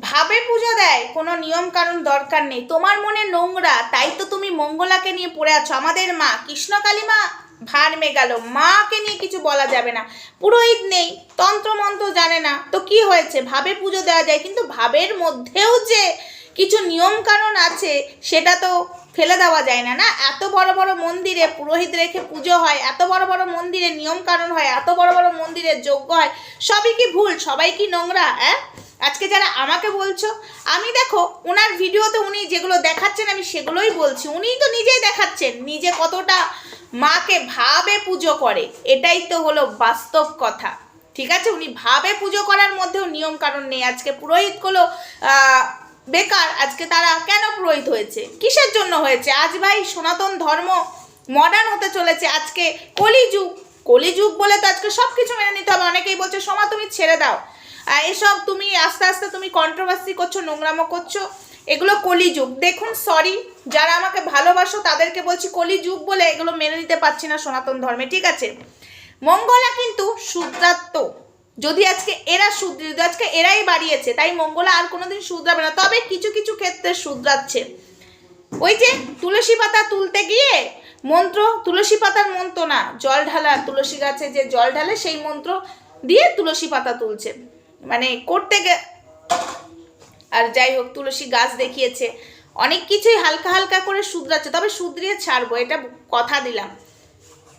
ভাবে পুজো দেয়, কোনো নিয়ম কারণ দরকার নেই। তোমার মনে নোংরা, তাই তো তুমি মঙ্গলাকে নিয়ে পড়ে আছো। আমাদের মা, কৃষ্ণকালী মা, ভার গেল মাকে নিয়ে কিছু বলা যাবে না। পুরোহিত নেই, তন্ত্রমন্ত্র জানে না। তো কি হয়েছে? ভাবে পুজো দেওয়া যায়, কিন্তু ভাবের মধ্যেও যে কিছু নিয়ম কারণ আছে, সেটা তো ফেলে দেওয়া যায় না না? এত বড় বড় মন্দিরে পুরোহিত রেখে পুজো হয়, এত বড় বড় মন্দিরে নিয়ম কারণ হয়, এত বড় বড় মন্দিরে যজ্ঞ হয়, সবই কি ভুল, সবাই কি নোংরা হ্যাঁ আজকে যারা আমাকে বলছো, আমি দেখো ওনার ভিডিওতে উনি যেগুলো দেখাচ্ছেন, আমি সেগুলোই বলছি। উনিই তো নিজেই দেখাচ্ছেন, নিজে কতটা মাকে ভাবে পুজো করে, এটাই তো হলো বাস্তব কথা। ঠিক আছে? উনি ভাবে পুজো করার মধ্যেও নিয়ম কারণ নেই। আজকে পুরোহিতগুলো বেকার, আজকে তারা কেন পুরোহিত হয়েছে? কিসের জন্য হয়েছে? আজ ভাই সনাতন ধর্ম মডার্ন হতে চলেছে, আজকে কলিযুগ। কলিযুগ বলে তো আজকে সব কিছু মেনে নিতে হবে। অনেকেই বলছে, সোমা, তুমি ছেড়ে দাও। এসব তুমি আস্তে আস্তে তুমি কন্ট্রোভার্সি করছ, নোংরামো করছ, এগুলো কলিযুগ। দেখুন সরি যারা আমাকে ভালোবাসো, তাদেরকে বলছি কলিযুগ বলে এগুলো মেনে নিতে পারছি না সনাতন ধর্মে, ঠিক আছে? মঙ্গলা কিন্তু শুদ্রাত্ম যদি আজকে এরা শুধরে আজকে এরাই বাড়িয়েছে, তাই মঙ্গলা আর কোনোদিন শুধরাবে না। তবে কিছু কিছু ক্ষেত্রে শুধরাচ্ছে। ওই যে তুলসী পাতা তুলতে গিয়ে মন্ত্র, তুলসী পাতার মন্ত্র না, জল ঢালা, তুলসী গাছে যে জল ঢালে সেই মন্ত্র দিয়ে তুলসী পাতা তুলছে। মানে করতে গে আর যাই হোক, তুলসী গাছ দেখিয়েছে। অনেক কিছুই হালকা হালকা করে শুধরাচ্ছে, তবে শুধরিয়ে ছাড়বো, এটা কথা দিলাম।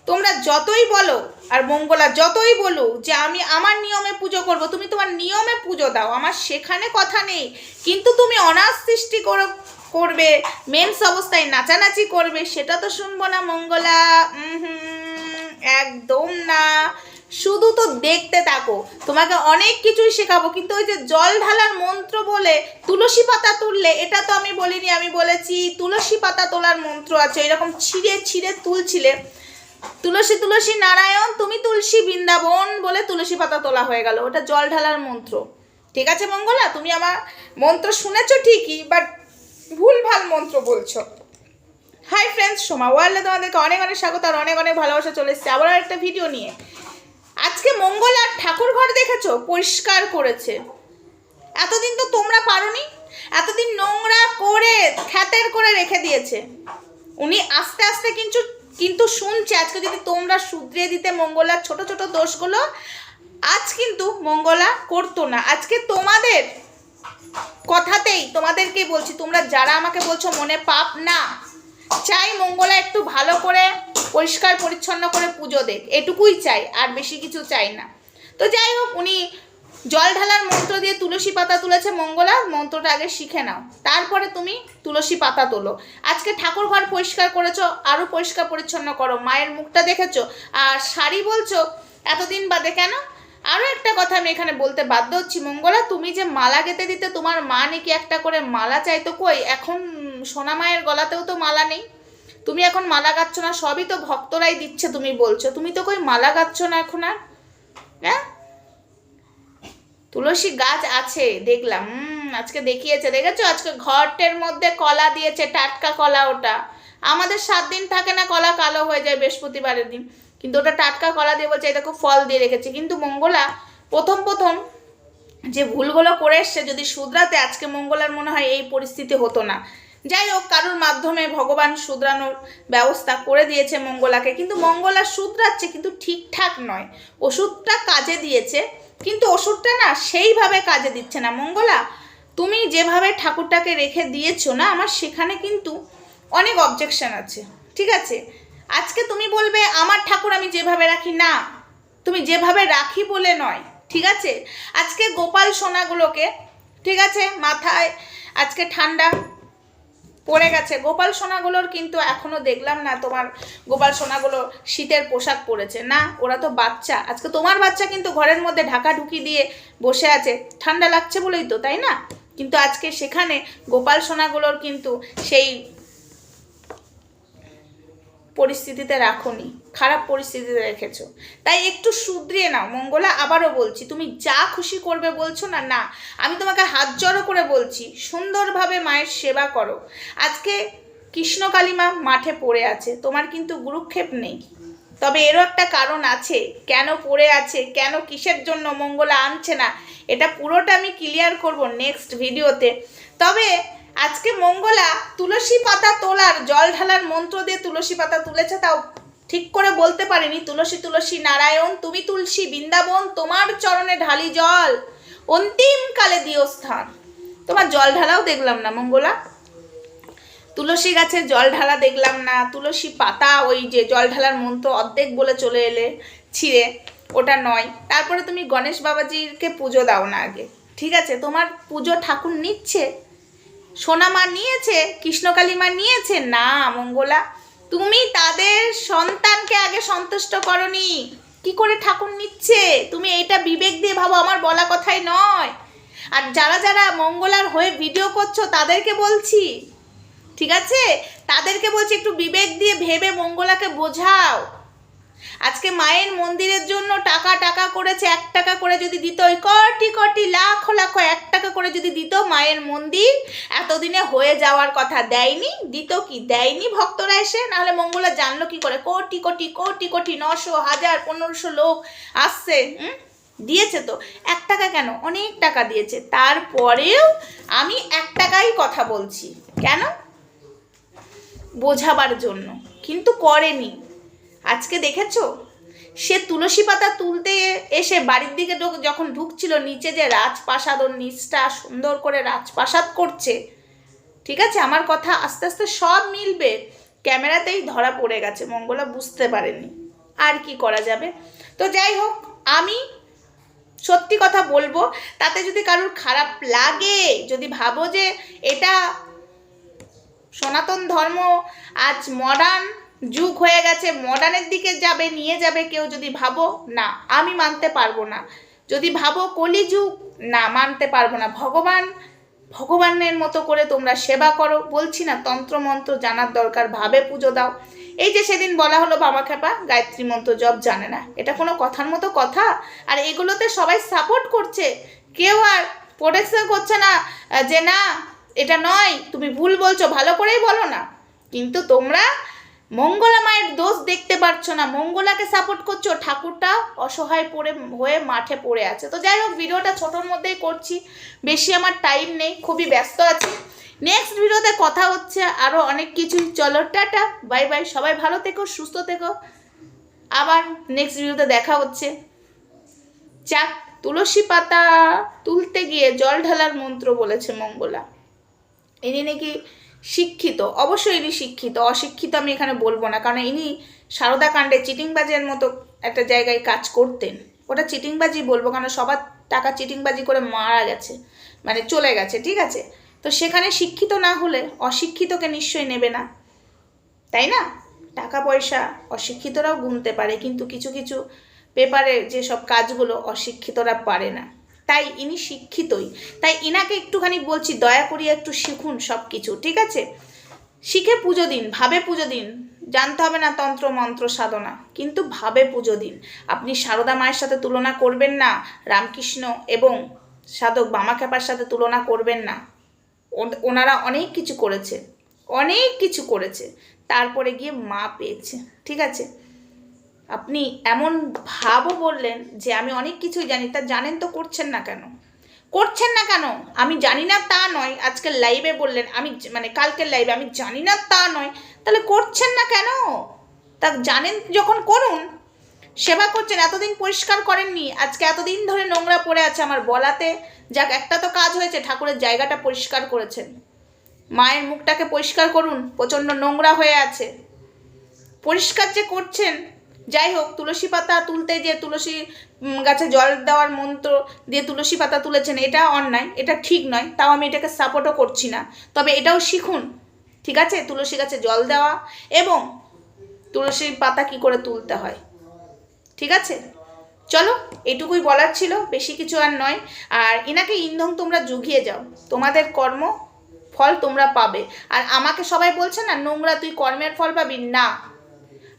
তোমরা যতই বলো আর মঙ্গলা যতই বলো যে আমি আমার নিয়মে পুজো করব, তুমি তোমার নিয়মে পুজো দাও, আমার সেখানে কথা নেই। কিন্তু তুমি অনাথ সৃষ্টি করো, করবে মেন্স অবস্থায় নাচানাচি করবে, সেটা তো শুনব না মঙ্গলা। একদম না। শুধু তো দেখতে থাকো, তোমাকে অনেক কিছুই শেখাবো, কিন্তু ওই যে জল ঢালার মন্ত্র বলে তুলসী পাতা তুললে, এটা তো আমি বলিনি, আমি বলেছি তুলসী পাতা তোলার মন্ত্র আছে, এরকম ছিঁড়ে ছিঁড়ে তুলছিলে। তুলসী তুলসী নারায়ণ, তুমি তুলসী বৃন্দাবন বলে তুলসী পাতা তোলা হয়ে গেল। ওটা জল ঢালার মন্ত্র। ঠিক আছে মঙ্গলা? তুমি আমার মন্ত্র শুনেছো ঠিকই বাট ভুল ভালো মন্ত্র বলছো। হাই ফ্রেন্ডস সোমা ওয়ার্ল্ডে তোমাদেরকে অনেক অনেক স্বাগত আর অনেক অনেক ভালোবাসা চলে এসছে। আবার একটা ভিডিও নিয়ে। আজকে মঙ্গল আর ঠাকুর ঘর দেখেছ? পরিষ্কার করেছে। এতদিন তো তোমরা পারোনি। এতদিন নোংরা করে খ্যাতের করে রেখে দিয়েছে। উনি আস্তে আস্তে কিন্তু কিন্তু শুনছি আজকে যদি তোমরা শুধরে দিতে মঙ্গলার ছোট ছোট দোষগুলো, আজ কিন্তু মঙ্গলা করতো না। আজকে তোমাদের কথাতেই তোমাদেরকে বলছি, তোমরা যারা আমাকে বলছো মনে পাপ না, চাই মঙ্গলা একটু ভালো করে, পরিষ্কার পরিচ্ছন্ন করে পুজো দেখ। এটুকুই চাই, আর বেশি কিছু চাই না। তো যাই হোক, উনি জল ঢালার মন্ত্র দিয়ে তুলসী পাতা তুলেছে মঙ্গলা, মন্ত্রটা আগে শিখে নাও। তারপরে তুমি তুলসী পাতা তোলো। আজকে ঠাকুর ঘর পরিষ্কার করেছ আরও পরিষ্কার পরিচ্ছন্ন করো। মায়ের মুখটা দেখেছ? আর শাড়ি বলছো? এতদিন বাদে কেন? আরও একটা কথা আমি এখানে বলতে বাধ্য হচ্ছি। মঙ্গলা, তুমি যে মালা গেতে দিতে, তোমার মা নাকি একটা করে মালা চাইতো কই? এখন সোনা মায়ের গলাতেও তো মালা নেই। তুমি এখন মালা গাচ্ছ না, সবই তো ভক্তরাই দিচ্ছে, তুমি বলছো। তুমি তো কই মালা গাচ্ছ না এখন আর? হ্যাঁ? তুলসী গাছ আছে, দেখলাম। আজকে দেখিয়েছে, দেখেছ? আজকে ঘরটের মধ্যে কলা দিয়েছে, টাটকা কলা ওটা। আমাদের সাত দিন থাকে না কলা কালো হয়ে যায় বৃহস্পতিবারের দিন। কিন্তু ওটা টাটকা কলা দিয়ে বলছে দেখো ফল দিয়ে রেখেছে। কিন্তু মঙ্গলা, প্রথম প্রথম যে ভুলগুলো করে এসছে, যদি শুধরাতে, আজকে মঙ্গলার মনে হয় এই পরিস্থিতি হতো না। যাই হোক, কারোর মাধ্যমে ভগবান শুধরানোর ব্যবস্থা করে দিয়েছে মঙ্গলাকে। কিন্তু মঙ্গলা শুধরাচ্ছে, কিন্তু ঠিকঠাক নয়। ওষুধটা কাজে দিয়েছে। কিন্তু ওষুধটা না সেইভাবে কাজে দিচ্ছে না। মঙ্গলা, তুমি যেভাবে ঠাকুরটাকে রেখে দিয়েছ না, আমার সেখানে কিন্তু অনেক অবজেকশন আছে, ঠিক আছে? আজকে তুমি বলবে, আমার ঠাকুর আমি যেভাবে রাখি না, তুমি যেভাবে রাখি বলে নয় ঠিক আছে? আজকে গোপাল সোনাগুলোকে, ঠিক আছে, মাথায় আজকে ঠান্ডা পড়ে গেছে। গোপাল সোনাগুলোর কিন্তু এখনও দেখলাম না তোমার, গোপাল সোনাগুলো শীতের পোশাক পরেছে। না, ওরা তো বাচ্চা। আজকে তোমার বাচ্চা কিন্তু ঘরের মধ্যে ঢাকা ঢুকি দিয়ে বসে আছে। ঠান্ডা লাগছে বলেই তো, তাই না? কিন্তু আজকে সেখানে গোপাল সোনাগুলোর কিন্তু সেই পরিস্থিতিতে রাখোনি, খারাপ পরিস্থিতিতে রেখেছো। তাই একটু শুধরিয়ে নাও। মঙ্গলা, আবারও বলছি, তুমি যা খুশি করবে বলছো না না, আমি তোমাকে হাত জড়ো করে বলছি, সুন্দরভাবে মায়ের সেবা করো। আজকে কৃষ্ণকালী মা মাঠে পড়ে আছে, তোমার কিন্তু গুরুক্ষেপ নেই। তবে এরও একটা কারণ আছে, কেন পড়ে আছে, কেন কিসের জন্য মঙ্গলা আনছে না, এটা পুরোটা আমি ক্লিয়ার করব নেক্সট ভিডিওতে তবে আজকে মঙ্গলা তুলসী পাতা তোলার, জল ঢালার মন্ত্র দিয়ে তুলসী পাতা তুলেছে, তাও ঠিক করে বলতে পারিনি। তুলসী তুলসী নারায়ণ, তুমি তুলসী বৃন্দাবন, তোমার চরণে ঢালি জল অন্তিমকালে দিও স্থান। তোমার জল ঢালাও দেখলাম না মঙ্গলা। তুলসী গাছে জল ঢালা দেখলাম না। তুলসী পাতা ওই যে জল ঢালার মন্ত্র অর্ধেক বলে চলে এলে ছিঁড়ে, ওটা নয়। তারপরে তুমি গণেশ বাবাজিকে পুজো দাও না আগে। ঠিক আছে? তোমার পুজো ঠাকুর নিচ্ছে সোনা মা নিয়েছে কৃষ্ণকালী মা নিয়েছে? না, মঙ্গলা। তুমি তাদের সন্তানকে আগে সন্তুষ্ট করনি। কি করে ঠাকুর নিচ্ছে? তুমি এইটা বিবেক দিয়ে ভাবো, আমার বলা কথাই নয়। আর যারা যারা মঙ্গলার হয়ে ভিডিও করছ, তাদেরকে বলছি, ঠিক আছে? তাদেরকে বলছি, একটু বিবেক দিয়ে ভেবে মঙ্গলাকে বোঝাও। আজকে মায়ের মন্দিরের জন্য টাকা টাকা করেছে, এক টাকা করে যদি দিত, ওই কোটি কোটি, লাখ লাখ, এক টাকা করে যদি দিত মায়ের মন্দির, এতদিনে হয়ে যাওয়ার কথা দেয়নি, দিত কি? দেয়নি ভক্তরা এসে, নাহলে মঙ্গলা জানলো কি করে? কোটি কোটি কোটি কোটি, নশো, হাজার, পনেরোশো লোক আসছে, হুম? দিয়েছে তো। এক টাকা কেন? অনেক টাকা দিয়েছে। তারপরেও আমি এক টাকাই কথা বলছি। কেন? বোঝাবার জন্য। কিন্তু করেনি। আজকে দেখেছ? সে তুলসী পাতা তুলতে এসে বাড়ির দিকে যখন ঢুকছিল, নিচে যে রাজপ্রাসাদ ওর নিচটা সুন্দর করে রাজপ্রাসাদ করছে, ঠিক আছে? আমার কথা আস্তে আস্তে সব মিলবে। ক্যামেরাতেই ধরা পড়ে গেছে, মঙ্গলা বুঝতে পারেনি। আর কি করা যাবে? তো যাই হোক, আমি সত্যি কথা বলব, তাতে যদি কারোর খারাপ লাগে, যদি ভাবো যে এটা সনাতন ধর্ম, আজ মডার্ন যুগ হয়ে গেছে মডার্নের দিকে যাবে, নিয়ে যাবে, কেউ যদি ভাবো, না, আমি মানতে পারব না। যদি ভাবো কলিযুগ, না, মানতে পারব না। ভগবান, ভগবানের মতো করে তোমরা সেবা করো। বলছি না তন্ত্র মন্ত্র জানার দরকার, ভাবে পুজো দাও। এই যে সেদিন বলা হলো বাবা খেপা গায়ত্রী মন্ত্র জব জানে না। এটা কোনো কথার মতো কথা? আর এগুলোতে সবাই সাপোর্ট করছে। কেউ আর প্রোটেকশন করছে না, যে না, এটা নয়, তুমি ভুল বলছো, ভালো করেই বলো না। কিন্তু তোমরা মঙ্গলা মায়ের দোষ দেখতে পারছ না। মঙ্গলাকে সাপোর্ট করছ, ঠাকুরটা অসহায় পড়ে, হয়ে মাঠে পড়ে আছে। তো যাই হোক, ভিডিওটা ছোটোর মধ্যেই করছি। বেশি আমার টাইম নেই, খুবই ব্যস্ত আছি। নেক্সট ভিডিওতে কথা হচ্ছে আরও অনেক কিছুই। চলো, টাটা বাই বাই সবাই ভালো থেকো, সুস্থ থেকো। আবার নেক্সট ভিডিওতে দেখা হচ্ছে। চাক তুলসী পাতা তুলতে গিয়ে জল ঢালার মন্ত্র বলেছে মঙ্গলা। ইনি নাকি শিক্ষিত, অবশ্যই ইনি শিক্ষিত, অশিক্ষিত আমি এখানে বলব না। কারণ ইনি সারদা কাণ্ডে চিটিংবাজের মতো একটা জায়গায় কাজ করতেন। ওটা চিটিংবাজি বলব কারণ সবার টাকা চিটিংবাজি করে মারা গেছে মানে চলে গেছে, ঠিক আছে? তো সেখানে শিক্ষিত না হলে অশিক্ষিতকে নিশ্চয়ই নেবে না, তাই না? টাকা পয়সা অশিক্ষিতরাও গুনতে পারে, কিন্তু কিছু কিছু পেপারে যেসব কাজগুলো অশিক্ষিতরা পারে না। তাই ইনি শিক্ষিতই। তাই ইনাকে একটুখানি বলছি, দয়া করিয়ে একটু শিখুন সব কিছু ঠিক আছে? শিখে পুজো দিন, ভাবে পুজো দিন। জানতে হবে না তন্ত্র, মন্ত্র, সাধনা, কিন্তু ভাবে পুজো দিন। আপনি সারদা মায়ের সাথে তুলনা করবেন না, রামকৃষ্ণ এবং সাধক বামাখ্যাপার সাথে তুলনা করবেন না। ওন- ওনারা অনেক কিছু করেছে, অনেক কিছু করেছে, তারপরে গিয়ে মা পেয়েছে, ঠিক আছে? আপনি এমন ভাবও বললেন যে আমি অনেক কিছুই জানি, তা জানেন তো করছেন না কেন? করছেন না কেন? আমি জানি না তা নয়। আজকের লাইভে বললেন, আমি মানে কালকের লাইভে আমি জানি না তা নয়। তাহলে করছেন না কেন? তা জানেন যখন করুন। সেবা করছেন, এতদিন পরিষ্কার করেননি। আজকে এতদিন ধরে নোংরা পড়ে আছে আমার বলাতে যাক, একটা তো কাজ হয়েছে, ঠাকুরের জায়গাটা পরিষ্কার করেছেন। মায়ের মুখটাকে পরিষ্কার করুন, প্রচণ্ড নোংরা হয়ে আছে। পরিষ্কার যে করছেন যাই হোক, তুলসী পাতা তুলতে যে তুলসী গাছে জল দেওয়ার মন্ত্র দিয়ে তুলসী পাতা তুলেছেন, এটা অন্যায়, এটা ঠিক নয়, তাও আমি এটাকে সাপোর্টও করছি না। তবে এটাও শিখুন, ঠিক আছে? তুলসী গাছে জল দেওয়া এবং তুলসী পাতা কি করে তুলতে হয়, ঠিক আছে? চলো, এটুকুই বলার ছিল, বেশি কিছু আর নয়। আর এনাকে ইন্ধন তোমরা জুগিয়ে যাও, তোমাদের কর্ম ফল তোমরা পাবে। আর আমাকে সবাই বলছে না, নোংরা তুই কর্মের ফল পাবি? না।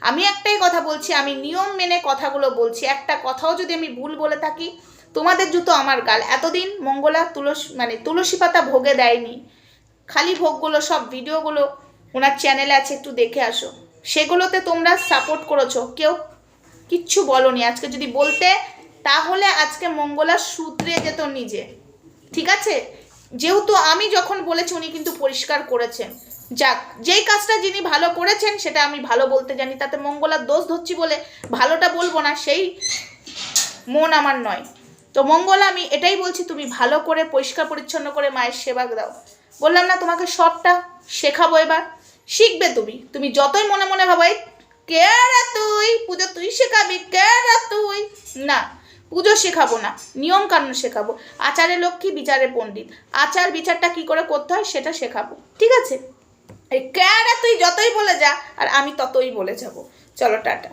আমি একটাই কথা বলছি, আমি নিয়ম মেনে কথাগুলো বলছি। একটা কথাও যদি আমি ভুল বলে থাকি, তোমাদের জুতো আমার গাল। এতদিন মঙ্গলা তুলসী মানে তুলসী পাতা ভোগে দেয়নি। খালি ভোগগুলো, সব ভিডিওগুলো ওনার চ্যানেলে আছে, একটু দেখে আসো। সেগুলোতে তোমরা সাপোর্ট করেছ। কেউ কিচ্ছু বলনি। আজকে যদি বলতে, তাহলে আজকে মঙ্গলা সূত্রে যেত নিজে। ঠিক আছে? যেহেতু আমি যখন বলেছি, উনি কিন্তু পরিষ্কার করেছেন। যাক যেই কাজটা যিনি ভালো করেছেন সেটা আমি ভালো বলতে জানি তাতে মঙ্গলার দোষ ধরছি বলে ভালোটা বলব না সেই মন আমার নয়। তো মঙ্গলা আমি এটাই বলছি তুমি ভালো করে পরিষ্কার পরিচ্ছন্ন করে মায়ের সেবা দাও। বললাম না তোমাকে সবটা শেখাবো এবার। শিখবে তুমি তুমি যতই মনে মনে ভাবো "এই, কে তুই? পুজো তুই শেখাবি? কে রে তুই? না পুজো শেখাবো না নিয়ম কানুন শেখাবো। আচারে লক্ষ্মী বিচারে পণ্ডিত। আচার বিচারটা কি করে করতে হয় সেটা শেখাবো। ঠিক আছে? এই ক্যারা তুই যতই বলে যা আর আমি ততই বলে যাব। চলো টাটা।